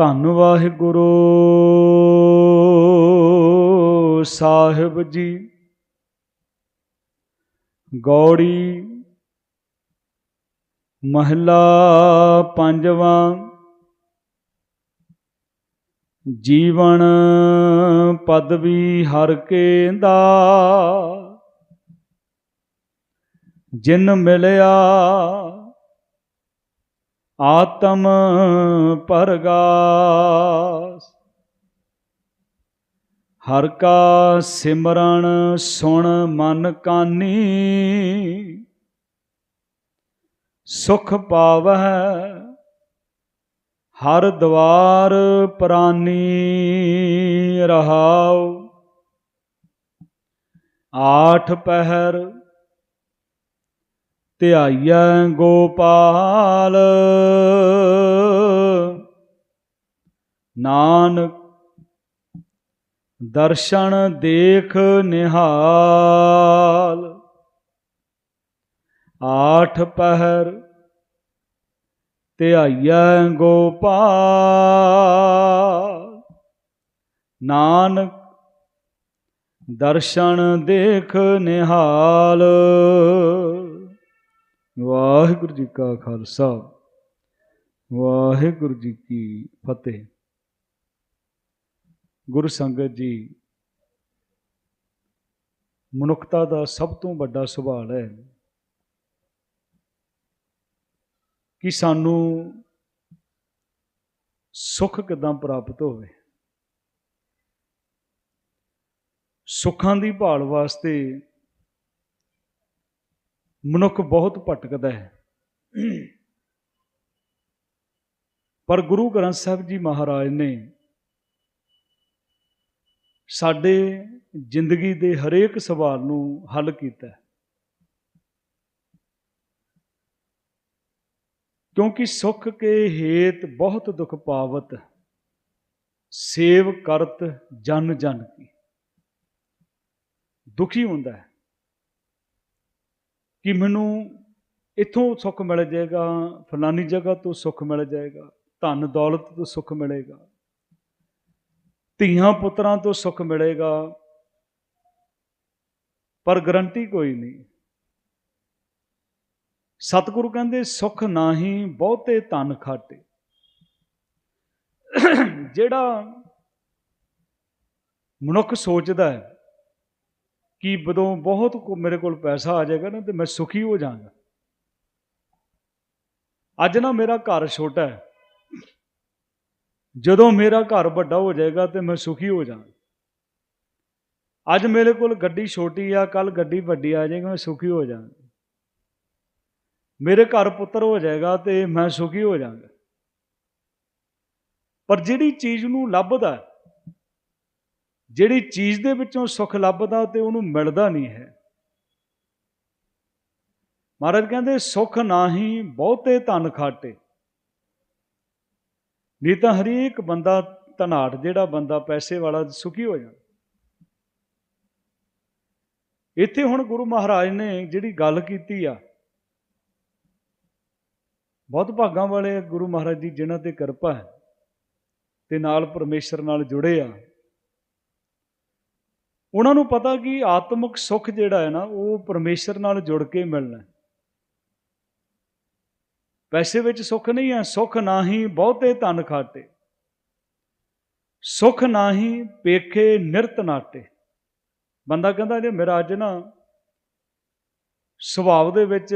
ਧੰਨ ਵਾਹਿਗੁਰੂ ਸਾਹਿਬ ਜੀ। ਗੌੜੀ ਮਹਲਾ ਪੰਜਵਾਂ ਜੀਵਨ ਪਦਵੀ ਹਰ ਕੇ ਦਾ ਜਿਨ ਮਿਲਿਆ ਆਤਮ ਪਰਗਾਸ। ਹਰ ਕਾ ਸਿਮਰਨ ਸੁਣ ਮਨ ਕਾਨੀ। ਸੁਖ ਪਾਵਹਿ ਹਰ ਦਵਾਰ ਪ੍ਰਾਨੀ ਰਹਾਉ। ਆਠ ਪਹਿਰ ਧਿਆਈਐ ਗੋਪਾਲ। ਨਾਨਕ ਦਰਸ਼ਨ ਦੇਖ ਨਿਹਾਲ। ਆਠ ਪਹਿਰ ਧਿਆਈਐ ਗੋਪਾਲ। ਨਾਨਕ ਦਰਸ਼ਨ ਦੇਖ ਨਿਹਾਲ। ਵਾਹਿਗੁਰੂ ਜੀ ਕਾ ਖਾਲਸਾ, ਵਾਹਿਗੁਰੂ ਜੀ ਕੀ ਫਤਿਹ। ਗੁਰੂ ਸੰਗਤ ਜੀ, ਮਨੁੱਖਤਾ ਦਾ ਸਭ ਤੋਂ ਵੱਡਾ ਸਵਾਲ ਹੈ ਕਿ ਸਾਨੂੰ ਸੁੱਖ ਕਿਦਾਂ ਪ੍ਰਾਪਤ ਹੋਵੇ? ਸੁੱਖਾਂ ਦੀ ਭਾਲ ਵਾਸਤੇ ਮਨੁੱਖ ਬਹੁਤ ਭਟਕਦਾ ਹੈ। ਪਰ ਗੁਰੂ ਗ੍ਰੰਥ ਸਾਹਿਬ ਜੀ ਮਹਾਰਾਜ ਨੇ ਸਾਡੇ ਜ਼ਿੰਦਗੀ ਦੇ ਹਰੇਕ ਸਵਾਲ ਨੂੰ ਹੱਲ ਕੀਤਾ ਕਿਉਂਕਿ ਸੁਖ ਕੇ ਹੇਤ ਬਹੁਤ ਦੁਖ ਪਾਵਤ, ਸੇਵ ਕਰਤ ਜਨ ਜਨ ਕੀ। ਦੁਖੀ ਹੁੰਦਾ ਹੈ। ਕਿ ਮੈਨੂੰ ਇੱਥੋਂ ਸੁੱਖ ਮਿਲ ਜਾਏਗਾ, ਫਲਾਨੀ ਜਗ੍ਹਾ ਤੋਂ ਸੁੱਖ ਮਿਲ ਜਾਏਗਾ, ਧਨ ਦੌਲਤ ਤੋਂ ਸੁੱਖ ਮਿਲੇਗਾ, ਧੀਆਂ ਪੁੱਤਰਾਂ ਤੋਂ ਸੁੱਖ ਮਿਲੇਗਾ, ਪਰ ਗਰੰਟੀ ਕੋਈ ਨਹੀਂ। ਸਤਿਗੁਰੂ ਕਹਿੰਦੇ, ਸੁੱਖ ਨਾਹੀ ਬਹੁਤੇ ਧਨ ਖਾਟੇ। ਜਿਹੜਾ ਮਨੁੱਖ ਸੋਚਦਾ ਹੈ ਕਿ ਬਦੋਂ ਬਹੁਤ ਮੇਰੇ ਕੋਲ ਪੈਸਾ ਆ ਜਾਏਗਾ ਨਾ, ਤੇ ਮੈਂ ਸੁਖੀ ਹੋ ਜਾਵਾਂਗਾ। ਅੱਜ ਨਾ ਮੇਰਾ ਘਰ ਛੋਟਾ ਹੈ। ਜਦੋਂ ਮੇਰਾ ਘਰ ਵੱਡਾ ਹੋ ਜਾਏਗਾ, ਤੇ ਮੈਂ ਸੁਖੀ ਹੋ ਜਾਵਾਂਗਾ। ਅੱਜ ਮੇਰੇ ਕੋਲ ਗੱਡੀ ਛੋਟੀ ਆ, ਕੱਲ ਗੱਡੀ ਵੱਡੀ ਆ ਜਾਏਗੀ, ਮੈਂ ਸੁਖੀ ਹੋ ਜਾਵਾਂਗਾ। ਮੇਰੇ ਘਰ ਪੁੱਤਰ ਹੋ ਜਾਏਗਾ, ਤੇ ਮੈਂ ਸੁਖੀ ਹੋ ਜਾਵਾਂਗਾ। ਪਰ ਜਿਹੜੀ ਚੀਜ਼ ਨੂੰ ਲੱਭਦਾ ਜਿਹੜੀ ਚੀਜ਼ ਦੇ ਵਿੱਚੋਂ ਸੁੱਖ ਲੱਭਦਾ ਤੇ ਉਹਨੂੰ ਮਿਲਦਾ ਨਹੀਂ ਹੈ। ਮਹਾਰਾਜ ਕਹਿੰਦੇ, ਸੁੱਖ ਨਾਹੀ ਬਹੁਤੇ ਧਨ ਖਾਟੇ। ਨਹੀਂ ਤਾਂ ਹਰੇਕ ਬੰਦਾ ਧਨਾੜ, ਜਿਹੜਾ ਬੰਦਾ ਪੈਸੇ ਵਾਲਾ ਸੁਖੀ ਹੋ ਜਾਂਦਾ ਇੱਥੇ ਹੁਣ ਗੁਰੂ ਮਹਾਰਾਜ ਨੇ ਜਿਹੜੀ ਗੱਲ ਕੀਤੀ ਆ, ਬਹੁਤ ਭਾਗਾਂ ਵਾਲੇ ਗੁਰੂ ਮਹਾਰਾਜ ਜੀ ਜਿਨ੍ਹਾਂ ਤੇ ਕਿਰਪਾ ਹੈ, ਤੇ ਨਾਲ ਪਰਮੇਸ਼ਰ ਨਾਲ ਜੁੜੇ ਆ ਉਹਨਾਂ ਨੂੰ ਪਤਾ ਕਿ ਆਤਮਿਕ ਸੁੱਖ ਜਿਹੜਾ ਹੈ ਨਾ, ਉਹ ਪਰਮੇਸ਼ਰ ਨਾਲ ਜੁੜ ਕੇ ਮਿਲਣਾ ਪੈਸੇ ਵਿੱਚ ਸੁੱਖ ਨਹੀਂ ਹੈ, ਸੁੱਖ ਨਾ ਹੀ ਬਹੁਤੇ ਧਨ ਖਾਟੇ। ਸੁੱਖ ਨਾਹੀ ਪੇਖੇ ਨਿਰਤ ਨਾਟੇ। ਬੰਦਾ ਕਹਿੰਦਾ, ਜੇ ਮੇਰਾ ਅੱਜ ਨਾ ਸੁਭਾਅ ਦੇ ਵਿੱਚ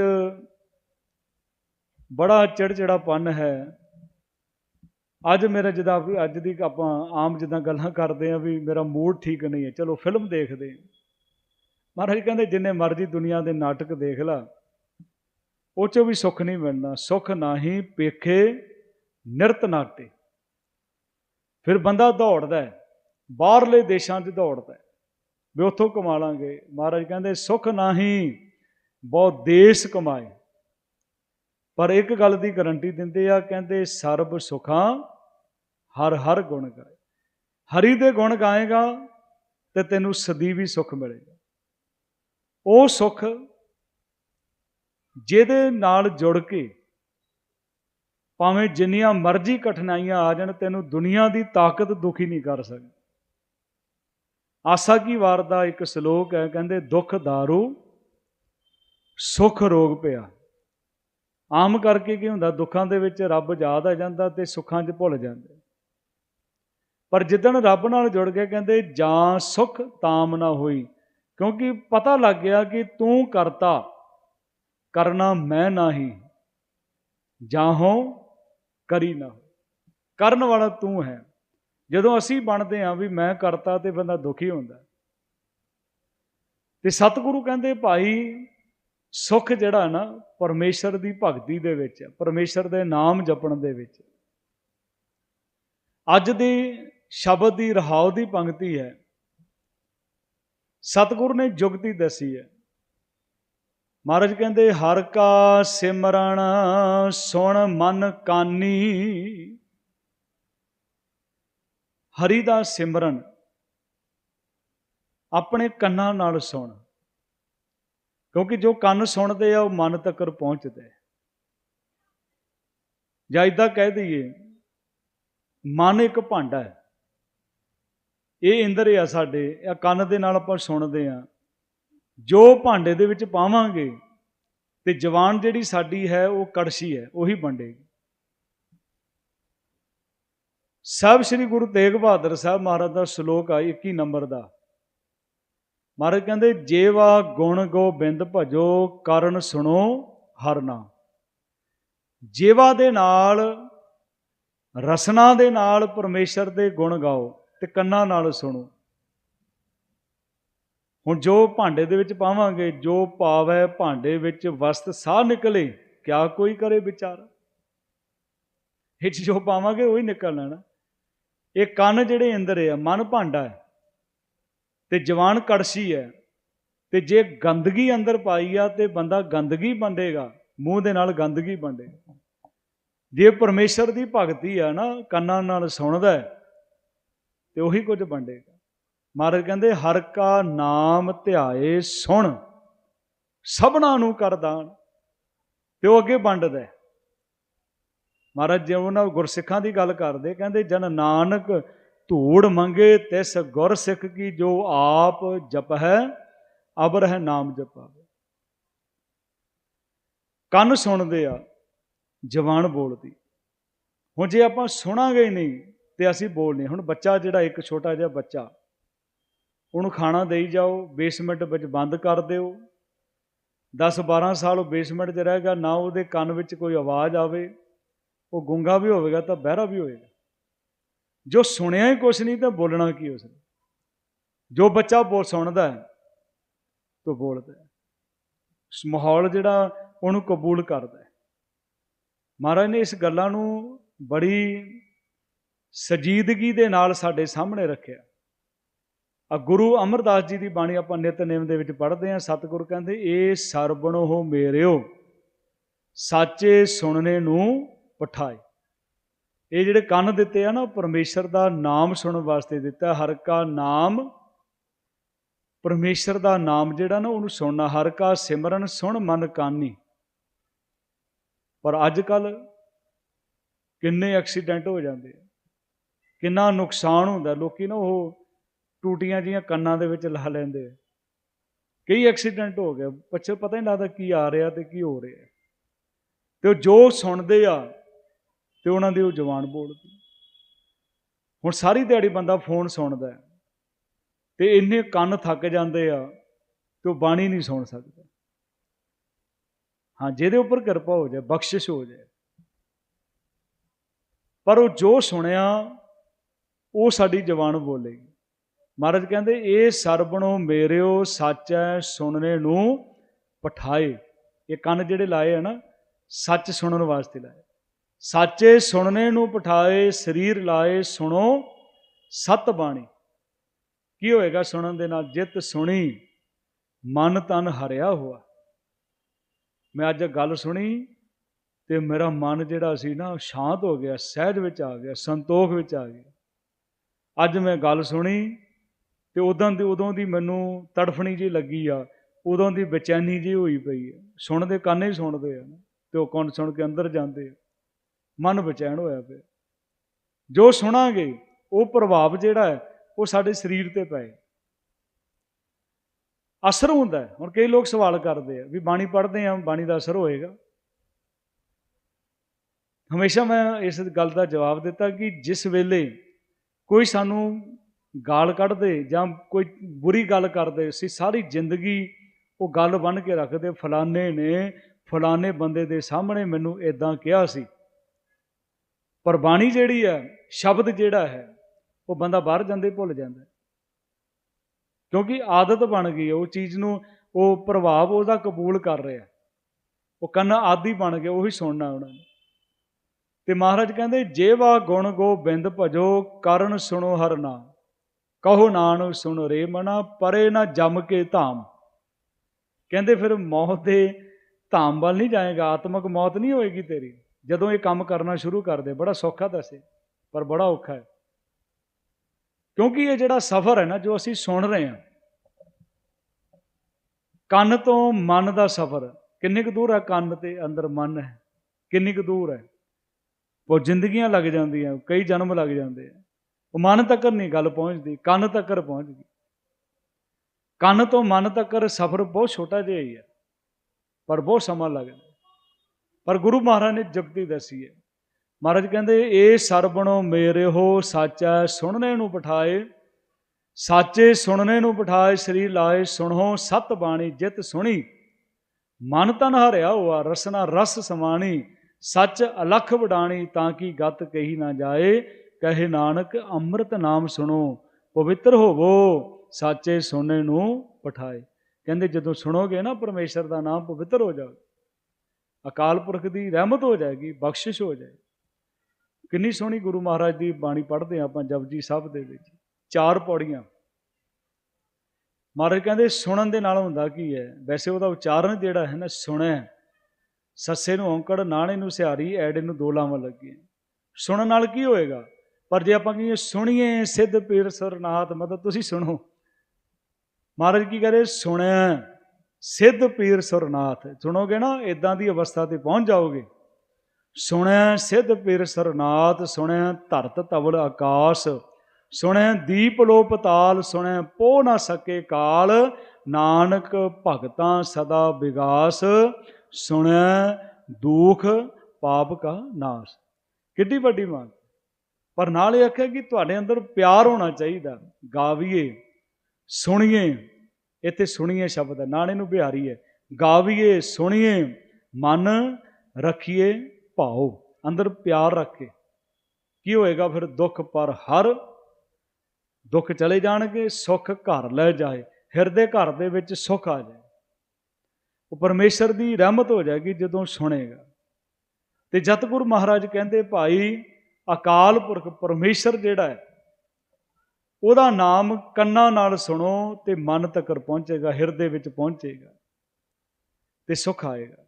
ਬੜਾ ਚਿੜਚਿੜਾਪਨ ਹੈ ਅੱਜ ਮੇਰਾ ਜਿੱਦਾਂ ਅੱਜ ਦੀ ਆਪਾਂ ਆਮ ਜਿੱਦਾਂ ਗੱਲਾਂ ਕਰਦੇ ਆ ਵੀ ਮੇਰਾ ਮੂਡ ਠੀਕ ਨਹੀਂ ਹੈ। ਚਲੋ ਫਿਲਮ ਦੇਖਦੇ ਮਹਾਰਾਜ ਕਹਿੰਦੇ, ਜਿੰਨੇ ਮਰਜ਼ੀ ਦੁਨੀਆ ਦੇ ਨਾਟਕ ਦੇਖ ਲਾ, ਉਹ ਚੋਂ ਵੀ ਸੁੱਖ ਨਹੀਂ ਮਿਲਣਾ। ਸੁੱਖ ਨਾਹੀ ਪੇਖੇ ਨਿਰਤ ਨਾਟੇ। ਫਿਰ ਬੰਦਾ ਦੌੜਦਾ ਹੈ, ਬਾਹਰਲੇ ਦੇਸ਼ਾਂ 'ਚ ਦੌੜਦਾ ਵੀ ਉੱਥੋਂ ਕਮਾ ਲਾਂਗੇ। ਮਹਾਰਾਜ ਕਹਿੰਦੇ, ਸੁੱਖ ਨਾਹੀ ਬਹੁਤ ਦੇਸ਼ ਕਮਾਏ। ਪਰ ਇੱਕ ਗੱਲ ਦੀ ਗਾਰੰਟੀ ਦਿੰਦੇ ਆ, ਕਹਿੰਦੇ, ਸਰਬ ਸੁਖਾਂ ਹਰ ਹਰ ਗੁਣ ਗਾਏ। ਹਰੀ ਦੇ ਗੁਣ ਗਾਏਗਾ ਤੇ ਤੈਨੂੰ ਸਦੀਵੀ ਸੁੱਖ ਮਿਲੇਗਾ। ਉਹ ਸੁੱਖ ਜਿਹਦੇ ਨਾਲ ਜੁੜ ਕੇ ਭਾਵੇਂ ਜਿੰਨੀਆਂ ਮਰਜ਼ੀ ਕਠਿਨਾਈਆਂ ਆ ਜਾਣ, ਤੈਨੂੰ ਦੁਨੀਆ ਦੀ ਤਾਕਤ ਦੁਖੀ ਨਹੀਂ ਕਰ ਸਕਦੀ। ਆਸਾ ਕੀ ਵਾਰ ਦਾ ਇੱਕ ਸ਼ਲੋਕ ਹੈ, ਕਹਿੰਦੇ, ਦੁੱਖ दारू ਸੁਖ ਰੋਗ ਪਿਆ। ਆਮ ਕਰਕੇ ਕੀ ਹੁੰਦਾ, ਦੁੱਖਾਂ ਦੇ ਵਿੱਚ ਰੱਬ ਯਾਦ ਆ ਜਾਂਦਾ ਤੇ ਸੁੱਖਾਂ 'ਚ ਭੁੱਲ ਜਾਂਦੇ। ਪਰ ਜਿੱਦਣ ਰੱਬ ਨਾਲ ਜੁੜ ਕੇ ਕਹਿੰਦੇ, ਜਾਂ ਸੁਖ ਤਾਮ ਨਾ ਹੋਈ, ਕਿਉਂਕਿ ਪਤਾ ਲੱਗ ਗਿਆ ਕਿ ਤੂੰ ਕਰਤਾ, ਕਰਨਾ ਮੈਂ ਨਹੀਂ ਜਾਹੋ ਕਰੀ ਨਾ ਕਰਨ ਵਾਲਾ ਤੂੰ ਹੈ। ਜਦੋਂ ਅਸੀਂ ਬਣਦੇ ਹਾਂ ਵੀ ਮੈਂ ਕਰਤਾ ਤੇ ਬੰਦਾ ਦੁਖੀ ਹੁੰਦਾ। ਤੇ ਸਤਿਗੁਰੂ ਕਹਿੰਦੇ, ਭਾਈ, ਸੁਖ ਜਿਹੜਾ ਨਾ ਪਰਮੇਸ਼ਰ ਦੀ ਭਗਤੀ ਦੇ ਵਿੱਚ ਹੈ ਪਰਮੇਸ਼ਰ ਦੇ ਨਾਮ ਜਪਣ ਦੇ ਵਿੱਚ, ਅੱਜ ਦੀ ਸ਼ਬਦ ਦੀ ਰਹਾਉ ਦੀ ਪੰਕਤੀ ਹੈ। ਸਤਿਗੁਰੂ ਨੇ ਜੁਗਤੀ ਦੱਸੀ ਹੈ। ਮਹਾਰਾਜ ਕਹਿੰਦੇ, ਹਰ ਕਾ ਸਿਮਰਨ ਸੁਣ ਮਨ ਕਾਨੀ। ਹਰੀ ਦਾ ਸਿਮਰਨ ਆਪਣੇ ਕੰਨਾਂ ਨਾਲ ਸੁਣ। ਕਿਉਂਕਿ ਜੋ ਕੰਨ ਸੁਣਦੇ ਆ, ਉਹ ਮਨ ਤੱਕ ਪਹੁੰਚਦੇ ਜਾਂ ਇਦਾਂ ਕਹਿ ਦਈਏ, ਮਨ ਇੱਕ ਭਾਂਡਾ ਹੈ। ਇਹ ਇੰਦਰ ਆ ਸਾਡੇ, ਇਹ ਕੰਨ ਦੇ ਨਾਲ ਆਪਾਂ ਸੁਣਦੇ ਆ ਜੋ ਭਾਂਡੇ ਦੇ ਵਿੱਚ ਪਾਵਾਂਗੇ ਤੇ ਜਵਾਨ ਜਿਹੜੀ ਸਾਡੀ ਹੈ, ਉਹ ਕੜਛੀ ਹੈ, ਉਹੀ ਵੰਡੇਗੀ। ਸਭ ਸ੍ਰੀ ਗੁਰੂ ਤੇਗ ਬਹਾਦਰ ਸਾਹਿਬ ਮਹਾਰਾਜ ਦਾ ਸ਼ਲੋਕ ਆ 21 ਨੰਬਰ ਦਾ। ਮਹਾਰਾਜ ਕਹਿੰਦੇ, ਜੇਵਾ ਗੁਣ ਗੋਬਿੰਦ ਭਜੋ, ਕਰਨ ਸੁਣੋ ਹਰਨਾ ਜੇਵਾ ਦੇ ਨਾਲ, ਰਸਨਾ ਦੇ ਨਾਲ ਪਰਮੇਸ਼ਰ ਦੇ ਗੁਣ ਗਾਓ। ਤੇ ਕੰਨਾਂ ਨਾਲ ਸੁਣੋ। ਹੁਣ ਜੋ ਭਾਂਡੇ ਦੇ ਵਿੱਚ ਪਾਵਾਂਗੇ ਜੋ ਪਾਵੈ ਭਾਂਡੇ ਵਿੱਚ ਵਸਤ ਸਾਹ ਨਿਕਲੇ ਕਿਆ ਕੋਈ ਕਰੇ ਵਿਚਾਰ? ਇਹ ਜੋ ਪਾਵਾਂਗੇ ਉਹੀ ਨਿਕਲਣਾ ਨਾ ਇਹ ਕੰਨ ਜਿਹੜੇ ਅੰਦਰ ਆ ਮਨ ਭਾਂਡਾ ਹੈ ਤੇ ਜਵਾਨ ਕੜਸ਼ੀ ਹੈ ਤੇ ਜੇ ਗੰਦਗੀ ਅੰਦਰ ਪਾਈ ਆ ਤੇ ਬੰਦਾ ਗੰਦਗੀ ਬੰਦੇਗਾ ਮੂੰਹ ਦੇ ਨਾਲ ਗੰਦਗੀ ਵੰਡੇਗਾ। ਜੇ ਪਰਮੇਸ਼ਰ ਦੀ ਭਗਤੀ ਆ ਨਾ ਕੰਨਾਂ ਨਾਲ ਸੁਣਦਾ ਹੈ, ਤੇ ਉਹੀ ਕੁਝ ਵੰਡੇਗਾ। ਮਹਾਰਾਜ ਕਹਿੰਦੇ, ਹਰ ਕਾ ਨਾਮ ਧਿਆਏ ਸੁਣ, ਸਭਨਾ ਨੂੰ ਕਰ ਦਾਨ, ਤੇ ਉਹ ਅੱਗੇ ਵੰਡਦਾ ਮਹਾਰਾਜ ਜੇ ਉਹਨਾਂ ਗੁਰਸਿੱਖਾਂ ਦੀ ਗੱਲ ਕਰਦੇ, ਕਹਿੰਦੇ, ਜਨ ਨਾਨਕ ਧੂੜ ਮੰਗੇ, ਤਿਸ ਗੁਰ ਸਿੱਖ ਕੀ ਜੋ ਆਪ ਜਪ ਹੈ ਅਬਰ ਹੈ ਨਾਮ ਜਪਾਵੇ। ਕੰਨ ਸੁਣਦੇ ਆ ਜ਼ਬਾਨ ਬੋਲਦੀ। ਹੁਣ ਜੇ ਆਪਾਂ ਸੁਣਾਂਗੇ ਹੀ ਨਹੀਂ ਤੇ ਅਸੀਂ ਬੋਲਨੇ ਹੁਣ ਬੱਚਾ ਜਿਹੜਾ ਇੱਕ ਛੋਟਾ ਜਿਹਾ ਬੱਚਾ, ਉਹਨੂੰ ਖਾਣਾ ਦੇਈ ਜਾਓ ਬੇਸਮੈਂਟ ਵਿੱਚ ਬੰਦ ਕਰ ਦਿਓ। 10 12 ਸਾਲ ਉਹ ਬੇਸਮੈਂਟ 'ਚ ਰਹੇਗਾ ਨਾ ਉਹਦੇ ਕੰਨ ਵਿੱਚ ਕੋਈ ਆਵਾਜ਼ ਆਵੇ, ਉਹ ਗੁੰਗਾ ਵੀ ਹੋਵੇਗਾ ਤਾਂ ਬਹਿਰਾ ਵੀ ਹੋਵੇਗਾ ਜੋ ਸੁਣਿਆ ਹੀ ਕੁਛ ਨਹੀਂ ਤਾਂ ਬੋਲਣਾ ਕੀ ਉਸ ਜੋ ਬੱਚਾ ਬੋਲ ਸੁਣਦਾ ਹੈ, ਤੋ ਬੋਲਦਾ ਹੈ। ਮਾਹੌਲ ਜਿਹੜਾ ਉਹਨੂੰ ਕਬੂਲ ਕਰਦਾ ਹੈ। ਮਹਾਰਾਜ ਨੇ ਇਸ ਗੱਲਾਂ ਨੂੰ ਬੜੀ ਸਜੀਦਗੀ ਦੇ ਨਾਲ ਸਾਡੇ ਸਾਹਮਣੇ ਰੱਖਿਆ। ਆ ਗੁਰੂ ਅਮਰਦਾਸ ਜੀ ਦੀ ਬਾਣੀ ਆਪਾਂ ਨਿਤਨੇਮ ਦੇ ਵਿੱਚ ਪੜ੍ਹਦੇ ਹਾਂ। ਸਤਿਗੁਰ ਕਹਿੰਦੇ ਇਹ ਸਰਬਣੋ ਹੋ ਮੇਰਿਓ, ਸਾਚੇ ਸੁਣਨੇ ਨੂੰ ਪਠਾਏ। ਇਹ ਜਿਹੜੇ ਕੰਨ ਦਿੱਤੇ ਆ ਨਾ, ਉਹ ਪਰਮੇਸ਼ਰ ਦਾ ਨਾਮ ਸੁਣਨ ਵਾਸਤੇ ਦਿੱਤਾ। ਹਰ ਕਾ ਨਾਮ, ਪਰਮੇਸ਼ਰ ਦਾ ਨਾਮ ਜਿਹੜਾ ਨਾ, ਉਹਨੂੰ ਸੁਣਨਾ। ਹਰ ਕਾ ਸਿਮਰਨ ਸੁਣ ਮਨ ਕਾਨੀ। ਪਰ ਅੱਜ ਕੱਲ ਕਿੰਨੇ ਐਕਸੀਡੈਂਟ ਹੋ ਜਾਂਦੇ ਆ। ਕਿੰਨਾ ਨੁਕਸਾਨ ਹੁੰਦਾ, ਲੋਕੀ ਨਾ ਉਹ ਟੂਟੀਆਂ ਜੀਆਂ ਕੰਨਾਂ ਦੇ ਵਿੱਚ ਲਾ ਲੈਂਦੇ ਕਈ ਐਕਸੀਡੈਂਟ ਹੋ ਗਏ, ਪਿੱਛੇ ਪਤਾ ਨਹੀਂ ਲੱਗਦਾ ਕੀ ਆ ਰਿਹਾ ਤੇ ਕੀ ਹੋ ਰਿਹਾ। ਤੇ ਉਹ ਜੋ ਸੁਣਦੇ ਆ, ਤੇ ਉਹਨਾਂ ਦੀ ਉਹ ਜ਼ੁਬਾਨ ਬੋਲਦੀ। ਹੁਣ ਸਾਰੀ ਦਿਹਾੜੀ ਬੰਦਾ ਫੋਨ ਸੁਣਦਾ ਤੇ ਇੰਨੇ ਕੰਨ ਥੱਕ ਜਾਂਦੇ ਆ, ਤੇ ਉਹ ਬਾਣੀ ਨਹੀਂ ਸੁਣ ਸਕਦਾ। ਹਾਂ, ਜਿਹਦੇ ਉੱਪਰ ਕਿਰਪਾ ਹੋ ਜਾਏ, ਬਖਸ਼ਿਸ਼ ਹੋ ਜਾਏ। ਪਰ ਉਹ ਜੋ ਸੁਣਿਆ ਉਹ ਸਾਡੀ ਜ਼ਬਾਨ ਬੋਲੇਗੀ। ਮਹਾਰਾਜ ਕਹਿੰਦੇ, ਇਹ ਸਰਬਣੋ ਮੇਰਿਓ ਹੈ ਸੁਣਨੇ ਨੂੰ ਪਠਾਏ। ਇਹ ਕੰਨ ਜਿਹੜੇ ਲਾਏ ਆ ਨਾ, ਸੱਚ ਸੁਣਨ ਵਾਸਤੇ ਲਾਏ। ਸਾਚੇ ਸੁਣਨੇ ਨੂੰ ਪਠਾਏ, ਸਰੀਰ ਲਾਏ, ਸੁਣੋ ਸਤ ਬਾਣੀ। ਕੀ ਹੋਏਗਾ ਸੁਣਨ ਦੇ ਨਾਲ? ਜਿਤ ਸੁਣੀ, ਮਨ ਤਨ ਹਰਿਆ ਹੋਆ। ਮੈਂ ਅੱਜ ਗੱਲ ਸੁਣੀ ਤੇ ਮੇਰਾ ਮਨ ਜਿਹੜਾ ਸੀ ਨਾ, ਸ਼ਾਂਤ ਹੋ ਗਿਆ, ਸਹਿਜ ਵਿੱਚ ਆ ਗਿਆ, ਸੰਤੋਖ ਵਿੱਚ ਆ ਗਿਆ। ਅੱਜ ਮੈਂ ਗੱਲ ਸੁਣੀ ਤੇ ਉਦੋਂ ਦੀ ਉਦੋਂ ਦੀ ਮੈਨੂੰ ਤੜਫਣੀ ਜੀ ਲੱਗੀ ਆ, ਉਦੋਂ ਦੀ ਬੇਚੈਨੀ ਜੀ ਹੋਈ ਪਈ ਆ। ਸੁਣਦੇ ਕੰਨ ਹੀ ਸੁਣਦੇ ਆ ਤੇ ਉਹ ਕੌਣ ਸੁਣ ਕੇ ਅੰਦਰ ਜਾਂਦੇ ਆ। ਮਨ ਬੇਚੈਨ ਹੋਇਆ ਪਿਆ। ਜੋ ਸੁਣਾਂਗੇ, ਉਹ ਪ੍ਰਭਾਵ ਜਿਹੜਾ ਹੈ, ਉਹ ਸਾਡੇ ਸਰੀਰ ਤੇ ਪਏ। ਅਸਰ ਹੁੰਦਾ ਹੁਣ ਕਈ ਲੋਕ ਸਵਾਲ ਕਰਦੇ ਆ ਵੀ ਬਾਣੀ ਪੜ੍ਹਦੇ ਆ ਬਾਣੀ ਦਾ ਅਸਰ ਹੋਏਗਾ। ਹਮੇਸ਼ਾ ਮੈਂ ਇਸ ਗੱਲ ਦਾ ਜਵਾਬ ਦਿੱਤਾ ਕਿ ਜਿਸ ਵੇਲੇ ਕੋਈ ਸਾਨੂੰ ਗਾਲ ਕੱਢਦੇ ਜਾਂ ਕੋਈ ਬੁਰੀ ਗੱਲ ਕਰਦੇ ਸੀ ਸਾਰੀ ਜ਼ਿੰਦਗੀ ਉਹ ਗੱਲ ਬਣ ਕੇ ਰੱਖਦੇ, ਫਲਾਣੇ ਨੇ, ਫਲਾਣੇ ਬੰਦੇ ਦੇ ਸਾਹਮਣੇ ਮੈਨੂੰ ਇਦਾਂ ਕਿਹਾ ਸੀ। ਪਰ ਬਾਣੀ ਜਿਹੜੀ ਹੈ, ਸ਼ਬਦ ਜਿਹੜਾ ਹੈ, ਉਹ ਬੰਦਾ ਬਾਹਰ ਜਾਂਦੇ ਭੁੱਲ ਜਾਂਦਾ ਕਿਉਂਕਿ ਆਦਤ ਬਣ ਗਈ ਹੈ, ਉਹ ਚੀਜ਼ ਨੂੰ, ਉਹ ਪ੍ਰਭਾਵ ਉਹਦਾ ਕਬੂਲ ਕਰ ਰਿਹਾ ਉਹ ਕੰਨ ਆਦੀ ਬਣ ਗਿਆ ਉਹੀ ਸੁਣਨਾ ਉਹਨਾਂ ਨੇ। ਤੇ ਮਹਾਰਾਜ ਕਹਿੰਦੇ ਜੇਵਾ ਗੁਣ ਗੋਬਿੰਦ ਭਜੋ, ਕਰਨ ਸੁਣੋ ਹਰ ਨਾਮ ਕਹੋ ਨਾਨਕ, ਸੁਣ ਰੇ ਮਨਾ, ਪਰੇ ਨਾ ਜਮ ਕੇ ਧਾਮ। ਕਹਿੰਦੇ ਫਿਰ ਮੌਤ ਦੇ ਧਾਮ ਵੱਲ ਨਹੀਂ ਜਾਏਗਾ, ਆਤਮਕ ਮੌਤ ਨਹੀਂ ਹੋਏਗੀ ਤੇਰੀ। ਜਦੋਂ ਇਹ ਕੰਮ ਕਰਨਾ ਸ਼ੁਰੂ ਕਰ ਦੇ, ਬੜਾ ਸੌਖਾ ਦੱਸੇ, ਪਰ ਬੜਾ ਔਖਾ ਹੈ। ਕਿਉਂਕਿ ਇਹ ਜਿਹੜਾ ਸਫ਼ਰ ਹੈ ਨਾ, ਜੋ ਅਸੀਂ ਸੁਣ ਰਹੇ ਹਾਂ, ਕੰਨ ਤੋਂ ਮਨ ਦਾ ਸਫ਼ਰ। ਕਿੰਨੇ ਕੁ ਦੂਰ ਹੈ ਕੰਨ ਤੇ, ਅੰਦਰ ਮਨ ਹੈ। ਕਿੰਨੀ ਕੁ ਦੂਰ ਹੈ। ਉਹ ਜ਼ਿੰਦਗੀਆਂ ਲੱਗ ਜਾਂਦੀਆਂ, ਕਈ ਜਨਮ ਲੱਗ ਜਾਂਦੇ ਆ। ਉਹ ਮਨ ਤੱਕ ਨਹੀਂ ਗੱਲ ਪਹੁੰਚਦੀ, ਕੰਨ ਤੱਕ ਪਹੁੰਚ ਗਈ। ਕੰਨ ਤੋਂ ਮਨ ਤੱਕ ਸਫ਼ਰ ਬਹੁਤ ਛੋਟਾ ਜਿਹਾ ਹੀ ਹੈ ਪਰ ਬਹੁਤ ਸਮਾਂ ਲੱਗਦਾ ਪਰ ਗੁਰੂ ਮਹਾਰਾਜ ਨੇ ਜਪਤੀ ਦੱਸੀ ਹੈ। ਮਹਾਰਾਜ ਕਹਿੰਦੇ, ਇਹ ਸਰਬਣੋ ਮੇਰੇ ਹੋ ਸਾਚਾ ਸੁਣਨੇ ਨੂੰ ਪਠਾਏ ਸਾਚੇ ਸੁਣਨੇ ਨੂੰ ਪਠਾਏ ਸ੍ਰੀ ਲਾਏ ਸੁਣੋ, ਸਤ ਬਾਣੀ ਜਿਤ ਸੁਣੀ। ਮਨ ਤਨ ਹਰਿਆ ਹੋਆ, ਰਸਨਾ ਰਸ ਸਮਾਣੀ। ਸੱਚ ਅਲਖ ਵਡਾਣੀ ਤਾਂ ਕਿ ਗਤ ਕਹੀ ਨਾ ਜਾਏ, ਕਹੇ ਨਾਨਕ ਅੰਮ੍ਰਿਤ ਨਾਮ ਸੁਣੋ, ਪਵਿੱਤਰ ਹੋਵੋ, ਸਾਚੇ ਸੋਨੇ ਨੂੰ ਪਠਾਏ। ਕਹਿੰਦੇ ਜਦੋਂ ਸੁਣੋਗੇ ਨਾ ਪਰਮੇਸ਼ਰ ਦਾ ਨਾਮ ਪਵਿੱਤਰ ਹੋ ਜਾਵੇ, ਅਕਾਲ ਪੁਰਖ ਦੀ ਰਹਿਮਤ ਹੋ ਜਾਏਗੀ, ਬਖਸ਼ਿਸ਼ ਹੋ ਜਾਏ ਕਿੰਨੀ ਸੋਹਣੀ ਗੁਰੂ ਮਹਾਰਾਜ ਦੀ ਬਾਣੀ ਪੜ੍ਹਦੇ ਹਾਂ ਆਪਾਂ ਜਪਜੀ ਸਾਹਿਬ ਦੇ ਵਿੱਚ, ਚਾਰ ਪੌੜੀਆਂ। ਮਹਾਰਾਜ ਕਹਿੰਦੇ ਸੁਣਨ ਦੇ ਨਾਲ ਹੁੰਦਾ ਕੀ ਹੈ? ਵੈਸੇ ਉਹਦਾ ਉਚਾਰਨ ਜਿਹੜਾ ਹੈ ਨਾ ਸੁਣਿਆ ਸੱਸੇ ਨੂੰ ਔਂਕੜ, ਨਾਣੇ ਨੂੰ ਸਿਹਾਰੀ, ਐੜੇ ਨੂੰ ਦੋ ਲਾਵਾਂ ਲੱਗੀਆਂ। ਸੁਣਨ ਨਾਲ ਕੀ ਹੋਏਗਾ? ਪਰ ਜੇ ਆਪਾਂ ਕਹੀਏ, ਸੁਣੀਏ ਸਿੱਧ ਪੀਰ ਸਰਨਾਥ ਮਤਲਬ ਤੁਸੀਂ ਸੁਣੋ। ਮਹਾਰਾਜ ਕੀ ਕਰੇ? ਸੁਣਿਆ ਸਿੱਧ ਪੀਰ ਸਰਨਾਥ ਸੁਣੋਗੇ ਨਾ? ਇਦਾਂ ਦੀ ਅਵਸਥਾ ਤੇ ਪਹੁੰਚ ਜਾਓਗੇ। ਸੁਣਿਆ ਸਿੱਧ ਪੀਰ ਸਰਨਾਥ ਸੁਣਿਆ ਧਰਤ ਤਵਲ ਆਕਾਸ਼ ਸੁਣਿਆ ਦੀਪ ਲੋ ਪਤਾਲ ਸੁਣਿਆ ਪੋ ਨਾ ਸਕੇ ਕਾਲ, ਨਾਨਕ ਭਗਤਾਂ ਸਦਾ ਵਿਗਾਸ ਸੁਣਿਆ ਦੁਖ ਪਾਪ ਕਾ ਨਾਸ਼। ਕਿੱਡੀ ਵੱਡੀ ਮੰਗ। ਪਰ ਨਾਲ ਇਹ ਆਖਿਆ ਕਿ ਤੁਹਾਡੇ ਅੰਦਰ ਪਿਆਰ ਹੋਣਾ ਚਾਹੀਦਾ। ਗਾਵੀਏ, ਸੁਣੀਏ, ਇੱਥੇ ਸੁਣੀਏ ਸ਼ਬਦ ਹੈ ਨਾਲੇ ਨੂੰ ਬਿਹਾਰੀ ਹੈ। ਗਾਵੀਏ, ਸੁਣੀਏ, ਮਨ ਰੱਖੀਏ ਭਾਉ ਅੰਦਰ ਪਿਆਰ ਰੱਖ। ਕੇ ਕੀ ਹੋਏਗਾ ਫਿਰ ਦੁੱਖ? ਪਰ ਹਰ ਦੁੱਖ ਚਲੇ ਜਾਣਗੇ, ਸੁੱਖ ਘਰ ਲੈ ਜਾਏ, ਹਿਰਦੇ ਘਰ ਦੇ ਵਿੱਚ ਸੁੱਖ ਆ ਜਾਏ। ਉਹ ਪਰਮੇਸ਼ਰ ਦੀ ਰਹਿਮਤ ਹੋ ਜਾਏਗੀ ਜਦੋਂ ਸੁਣੇਗਾ। ਤੇ ਜਤਗੁਰ ਮਹਾਰਾਜ ਕਹਿੰਦੇ, ਭਾਈ, ਅਕਾਲ ਪੁਰਖ ਪਰਮੇਸ਼ਰ ਜਿਹੜਾ ਹੈ, ਉਹਦਾ ਨਾਮ ਕੰਨਾਂ ਨਾਲ ਸੁਣੋ ਤੇ ਮਨ ਤੱਕ ਪਹੁੰਚੇਗਾ, ਹਿਰਦੇ ਵਿੱਚ ਪਹੁੰਚੇਗਾ ਤੇ ਸੁਖ ਆਏਗਾ।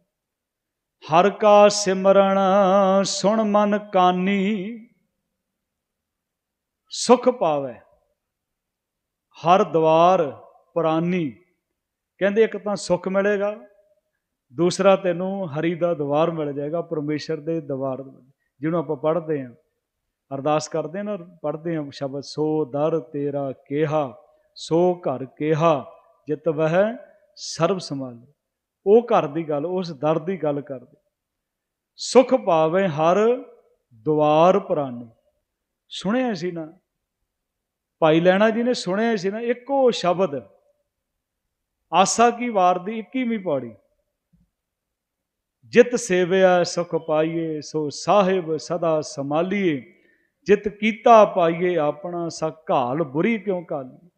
ਹਰ ਕਾ ਸਿਮਰਨ ਸੁਣ ਮਨ ਕਾਨੀ, ਸੁਖ ਪਾਵੇ। ਹਰ ਦਵਾਰ ਪ੍ਰਾਨੀ ਕਹਿੰਦੇ ਇੱਕ ਤਾਂ ਸੁੱਖ ਮਿਲੇਗਾ, ਦੂਸਰਾ ਤੈਨੂੰ ਹਰੀ ਦਾ ਦਵਾਰ ਮਿਲ ਜਾਏਗਾ, ਪਰਮੇਸ਼ਰ ਦੇ ਦਵਾਰ ਜਿਹਨੂੰ ਆਪਾਂ ਪੜ੍ਹਦੇ ਆਂ ਅਰਦਾਸ ਕਰਦੇ ਨਾ, ਪੜ੍ਹਦੇ ਆਂ ਸ਼ਬਦ, ਸੋ ਦਰ ਤੇਰਾ ਕਿਹਾ, ਸੋ ਘਰ ਕਿਹਾ, ਜਿਤ ਵਹਿ ਸਰਬ ਸੰਭਾਲ। ਉਹ ਘਰ ਦੀ ਗੱਲ, ਉਸ ਦਰ ਦੀ ਗੱਲ ਕਰਦੇ। ਸੁਖ ਪਾਵੇ ਹਰ ਦੁਆਰ ਪ੍ਰਾਨੀ। ਸੁਣਿਆ ਸੀ ਨਾ? ਭਾਈ ਲੈਣਾ ਜੀ ਨੇ ਸੁਣਿਆ ਸੀ ਨਾ, ਇੱਕੋ ਸ਼ਬਦ ਆਸਾ ਕੀ ਵਾਰ ਦੀ 21ਵੀਂ ਪੌੜੀ। ਜਿਤ ਸੇਵਿਆ, ਸੁਖ ਪਾਈਏ, ਸੋ ਸਾਹਿਬ ਸਦਾ ਸੰਭਾਲੀਏ। ਜਿਤ ਕੀਤਾ ਪਾਈਏ ਆਪਣਾ ਸਕਾਲ ਬੁਰੀ ਕਿਉ ਕਾਲੀ